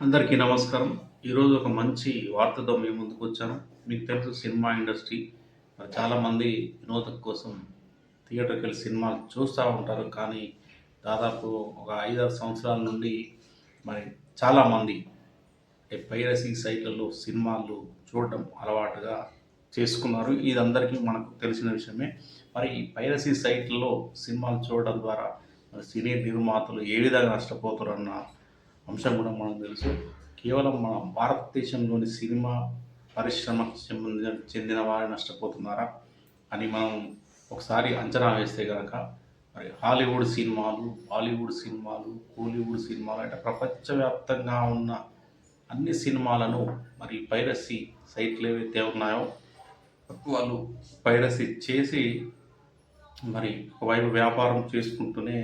అందరికీ నమస్కారం. ఈరోజు ఒక మంచి వార్తతో మేము ముందుకు వచ్చాను. మీకు తెలుసు సినిమా ఇండస్ట్రీ. చాలామంది వినోదం కోసం థియేటర్కి వెళ్ళి సినిమా చూస్తూ ఉంటారు. కానీ దాదాపు ఒక ఐదారు సంవత్సరాల నుండి మరి చాలామంది పైరసీ సైట్లలో సినిమాలు చూడడం అలవాటుగా చేసుకున్నారు. ఇది అందరికీ మనకు తెలిసిన విషయమే. మరి ఈ పైరసీ సైట్లలో సినిమాలు చూడడం ద్వారా మరి సినీ నిర్మాతలు ఏ విధంగా నష్టపోతారన్న అంశం కూడా మనకు తెలుసు. కేవలం మన భారతదేశంలోని సినిమా పరిశ్రమకు సంబంధించిన చెందిన వారు నష్టపోతున్నారా అని మనం ఒకసారి అంచనా వేస్తే కనుక మరి హాలీవుడ్ సినిమాలు బాలీవుడ్ సినిమాలు కోలీవుడ్ సినిమాలు అంటే ప్రపంచవ్యాప్తంగా ఉన్న అన్ని సినిమాలను మరి పైరసీ సైట్లు ఏవైతే ఉన్నాయో వాళ్ళు పైరసీ చేసి మరి ఒకవైపు వ్యాపారం చేసుకుంటూనే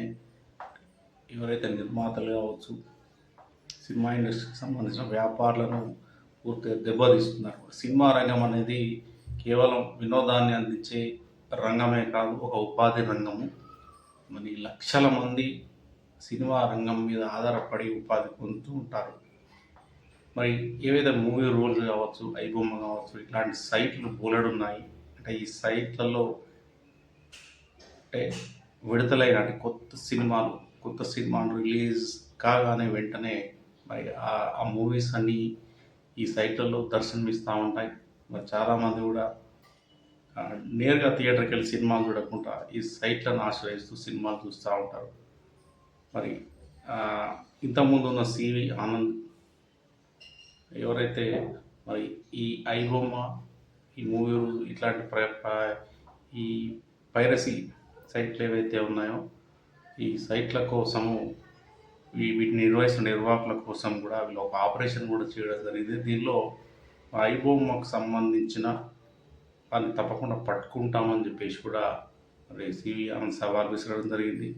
ఎవరైతే నిర్మాతలు కావచ్చు సినిమా ఇండస్ట్రీకి సంబంధించిన వ్యాపారులను పూర్తిగా దెబ్బతీస్తున్నారు. సినిమా రంగం అనేది కేవలం వినోదాన్ని అందించే రంగమే కాదు ఒక ఉపాధి రంగము. మరి లక్షల మంది సినిమా రంగం మీద ఆధారపడి ఉపాధి పొందుతూ ఉంటారు. మరి ఏవైతే మూవీ రోల్స్ కావచ్చు ఐబొమ్మ కావచ్చు ఇట్లాంటి సైట్లు బోలెడున్నాయి అంటే ఈ సైట్లలో అంటే విడుదలైన అంటే కొత్త సినిమాలు కొత్త సినిమాలు రిలీజ్ కాగానే వెంటనే ఆ- మూవీస్ అన్నీ ఈ సైట్లలో దర్శనమిస్తూ ఉంటాయి. మరి చాలామంది కూడా నేరుగా థియేటర్కి వెళ్ళి సినిమాలు చూడకుండా ఈ సైట్లను ఆశ్రయిస్తూ సినిమాలు చూస్తూ ఉంటారు. మరి ఇంతకుముందు ఉన్న సివి ఆనంద్ ఎవరైతే మరి ఈ ఐబొమ్మ ఈ మూవీ ఇట్లాంటి ప్ర- ఈ పైరసీ సైట్లు ఏవైతే ఉన్నాయో ఈ సైట్ల కోసము ఈ వీటిని నిర్వహిస్తున్న నిర్వాహకుల కోసం కూడా వీళ్ళు ఒక ఆపరేషన్ కూడా చేయడం జరిగింది. దీనిలో ఐబోమ్మకు సంబంధించిన వాళ్ళని తప్పకుండా పట్టుకుంటామని చెప్పేసి కూడా మరి సివి ఆనంద్ సవాల్ విసరడం జరిగింది.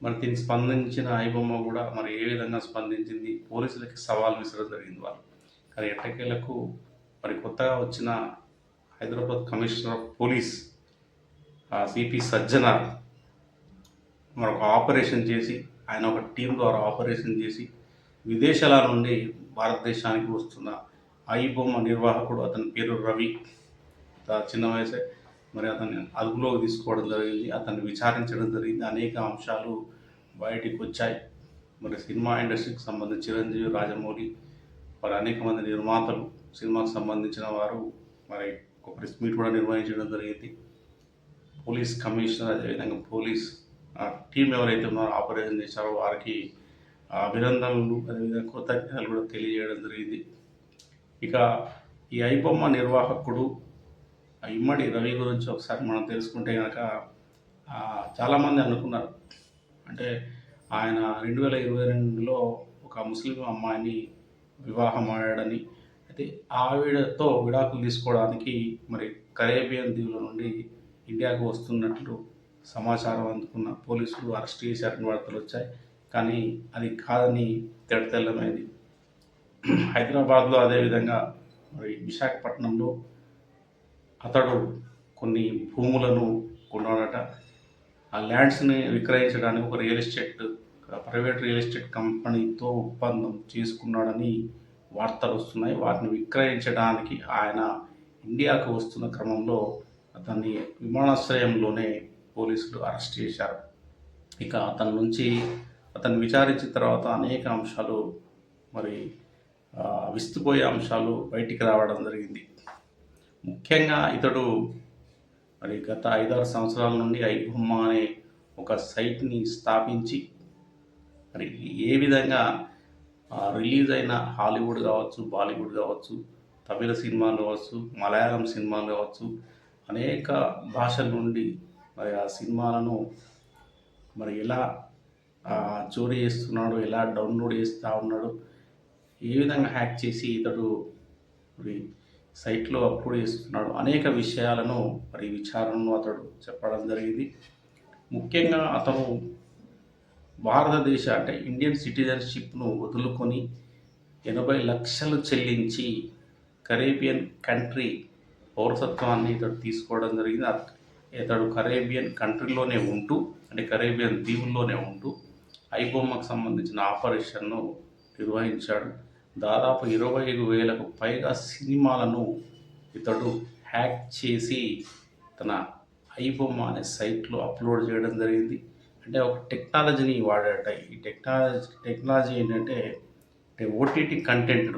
మరి దీనికి స్పందించిన ఐబొమ్మ కూడా మరి ఏ విధంగా స్పందించింది? పోలీసులకి సవాల్ విసరడం జరిగింది వాళ్ళు. కానీ ఎట్టకేలకు మరి కొత్తగా వచ్చిన Hyderabad commissioner of police CP Sajjanar మరొక ఆపరేషన్ చేసి ఆయన ఒక టీం ద్వారా ఆపరేషన్ చేసి విదేశాల నుండి భారతదేశానికి వస్తున్న ఐబొమ్మ నిర్వాహకుడు అతని పేరు రవి. చిన్న వయసే. మరి అతన్ని అదుపులోకి తీసుకోవడం జరిగింది. అతన్ని విచారించడం జరిగింది. అనేక అంశాలు బయటికి వచ్చాయి. మరి సినిమా ఇండస్ట్రీకి సంబంధించి చిరంజీవి రాజమౌళి మరి అనేక మంది నిర్మాతలు సినిమాకు సంబంధించిన వారు మరి ఒక ప్రెస్ మీట్ కూడా నిర్వహించడం జరిగింది. పోలీస్ కమిషనర్ అదేవిధంగా పోలీస్ టీం ఎవరైతే ఉన్నారో ఆపరేషన్ చేశారో వారికి అభినందనలు అదేవిధంగా కృతజ్ఞతలు కూడా తెలియజేయడం జరిగింది. ఇక ఈ ఐబొమ్మ నిర్వాహకుడు ఇమ్మడి రవి గురించి ఒకసారి మనం తెలుసుకుంటే కనుక చాలామంది అనుకున్నారు. అంటే ఆయన రెండు వేల ఇరవై రెండులో ఒక ముస్లిం అమ్మాయిని వివాహం ఆడాడని అయితే ఆవిడతో విడాకులు తీసుకోవడానికి మరి కరేబియన్ దీవుల నుండి ఇండియాకు వస్తున్నట్లు సమాచారం అందుకున్న పోలీసులు అరెస్ట్ చేశారని వార్తలు వచ్చాయి. కానీ అది కాదని తెడతెల్లమైంది హైదరాబాద్లో అదేవిధంగా మరి విశాఖపట్నంలో అతడు కొన్ని భూములను కొన్నాడట. ఆ ల్యాండ్స్ని విక్రయించడానికి ఒక real estate private real estate కంపెనీతో ఒప్పందం చేసుకున్నాడని వార్తలు వస్తున్నాయి. వాటిని విక్రయించడానికి ఆయన ఇండియాకు వస్తున్న క్రమంలో అతన్ని విమానాశ్రయంలోనే పోలీసులు అరెస్ట్ చేశారు. ఇక అతని నుంచి అతను విచారించిన తర్వాత అనేక అంశాలు మరి విస్తుపోయే అంశాలు బయటికి రావడం జరిగింది. ముఖ్యంగా ఇతడు మరి గత ఐదారు సంవత్సరాల నుండి ఐబొమ్మ అనే ఒక సైట్ని స్థాపించి మరి ఏ విధంగా రిలీజ్ అయిన హాలీవుడ్ కావచ్చు బాలీవుడ్ కావచ్చు తమిళ సినిమాలు కావచ్చు మలయాళం సినిమాలు కావచ్చు అనేక భాషల నుండి మరి ఆ సినిమాలను మరి ఎలా చోరీ చేస్తున్నాడు ఎలా డౌన్లోడ్ చేస్తూ ఉన్నాడు ఏ విధంగా హ్యాక్ చేసి ఇతడు మరి సైట్లో అప్లోడ్ చేస్తున్నాడు అనేక విషయాలను మరి విచారణను అతడు చెప్పడం జరిగింది. ముఖ్యంగా అతను భారతదేశ అంటే ఇండియన్ సిటిజన్షిప్ను వదులుకొని ఎనభై లక్షలు చెల్లించి కరేబియన్ కంట్రీ పౌరసత్వాన్ని ఇతడు తీసుకోవడం జరిగింది. ఇతడు కరేబియన్ కంట్రీలోనే ఉంటూ అంటే కరేబియన్ దీవుల్లోనే ఉంటూ ఐబొమ్మకు సంబంధించిన ఆపరేషన్ను నిర్వహించాడు. దాదాపు ఇరవై ఐదు వేలకు పైగా సినిమాలను ఇతడు హ్యాక్ చేసి తన ఐబొమ్మ అనే సైట్లో అప్లోడ్ చేయడం జరిగింది. అంటే ఒక టెక్నాలజీని వాడాట ఈ టెక్నాలజీ టెక్నాలజీ ఏంటంటే అంటే ఓటీటీ కంటెంట్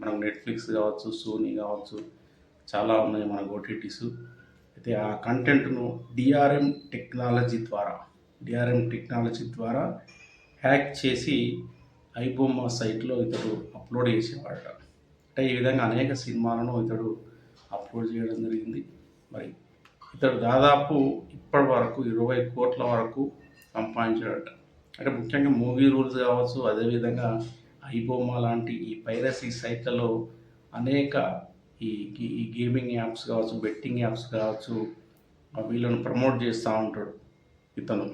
మనం నెట్ఫ్లిక్స్ కావచ్చు సోనీ కావచ్చు చాలా ఉన్నాయి మనకు ఓటీటీస్. ఆ కంటెంట్ను డిఆర్ఎం టెక్నాలజీ ద్వారా డిఆర్ఎం టెక్నాలజీ ద్వారా హ్యాక్ చేసి ఐబొమ్మ సైట్లో ఇతడు అప్లోడ్ చేసేవాడట. అంటే ఈ విధంగా అనేక సినిమాలను ఇతడు అప్లోడ్ చేయడం జరిగింది. మరి ఇతడు దాదాపు ఇప్పటి వరకు ఇరవై కోట్ల వరకు సంపాదించాడట. అంటే ముఖ్యంగా మూవీ రూల్స్ కావచ్చు అదేవిధంగా ఐబొమ్మ లాంటి ఈ పైరసీ సైట్లలో అనేక ఈ ఈ గేమింగ్ యాప్స్ కావచ్చు బెట్టింగ్ యాప్స్ కావచ్చు వీళ్ళను ప్రమోట్ చేస్తూ ఉంటాడు ఇతను.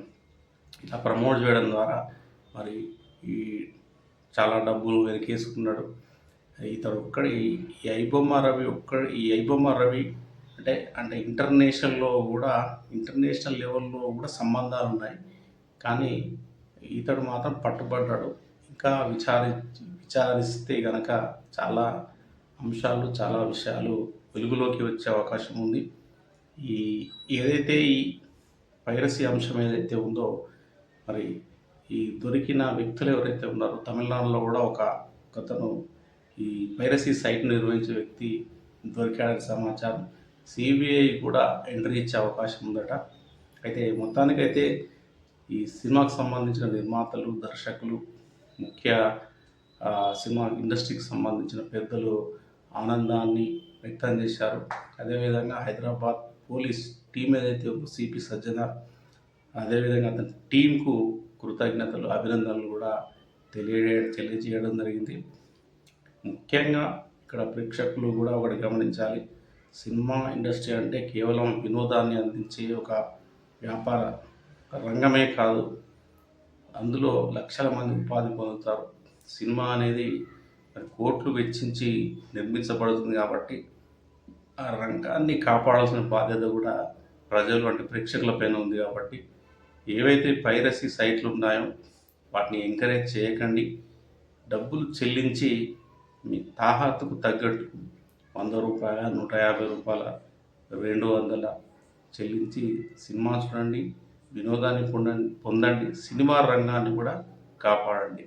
ఇలా ప్రమోట్ చేయడం ద్వారా మరి ఈ చాలా డబ్బులు వెనకేసుకున్నాడు. ఇతడు ఒక్కడి ఈ ఐబొమ్మ రవి ఒక్కడి ఈ ఐబొమ్మ రవి అంటే అంటే ఇంటర్నేషనల్లో కూడా ఇంటర్నేషనల్ లెవెల్లో కూడా సంబంధాలు ఉన్నాయి. కానీ ఇతడు మాత్రం పట్టుబడ్డాడు. ఇంకా విచారి విచారిస్తే కనుక చాలా అంశాలు చాలా విషయాలు వెలుగులోకి వచ్చే అవకాశం ఉంది. ఈ ఏదైతే ఈ పైరసీ అంశం ఏదైతే ఉందో మరి ఈ దొరికిన వ్యక్తులు ఎవరైతే ఉన్నారో తమిళనాడులో కూడా ఒక అతను ఈ పైరసీ సైట్ నిర్వహించే వ్యక్తి దొరికాడని సమాచారం. సిబిఐ కూడా ఎంట్రీ ఇచ్చే అవకాశం ఉందట. అయితే మొత్తానికైతే ఈ సినిమాకు సంబంధించిన నిర్మాతలు దర్శకులు ముఖ్య సినిమా ఇండస్ట్రీకి సంబంధించిన పెద్దలు ఆనందాన్ని వ్యక్తం చేశారు. అదేవిధంగా హైదరాబాద్ పోలీస్ టీం ఏదైతే ఉందో సిపి సజ్జన అదేవిధంగా అతని టీంకు కృతజ్ఞతలు అభినందనలు కూడా తెలియ తెలియజేయడం జరిగింది. ముఖ్యంగా ఇక్కడ ప్రేక్షకులు కూడా ఒకటి గమనించాలి. సినిమా ఇండస్ట్రీ అంటే కేవలం వినోదాన్ని అందించే ఒక వ్యాపార రంగమే కాదు. అందులో లక్షల మంది ఉపాధి పొందుతారు. సినిమా అనేది మరి కోట్లు వెచ్చించి నిర్మించబడుతుంది కాబట్టి ఆ రంగాన్ని కాపాడాల్సిన బాధ్యత కూడా ప్రజలు అంటే ప్రేక్షకులపైన ఉంది కాబట్టి ఏవైతే పైరసీ సైట్లు ఉన్నాయో వాటిని ఎంకరేజ్ చేయకండి. డబ్బులు చెల్లించి మీ తాహతుకు తగ్గట్టు వంద రూపాయల నూట యాభై రూపాయల రెండు వందల చెల్లించి సినిమా చూడండి వినోదాన్ని పొందండి పొందండి సినిమా రంగాన్ని కూడా కాపాడండి.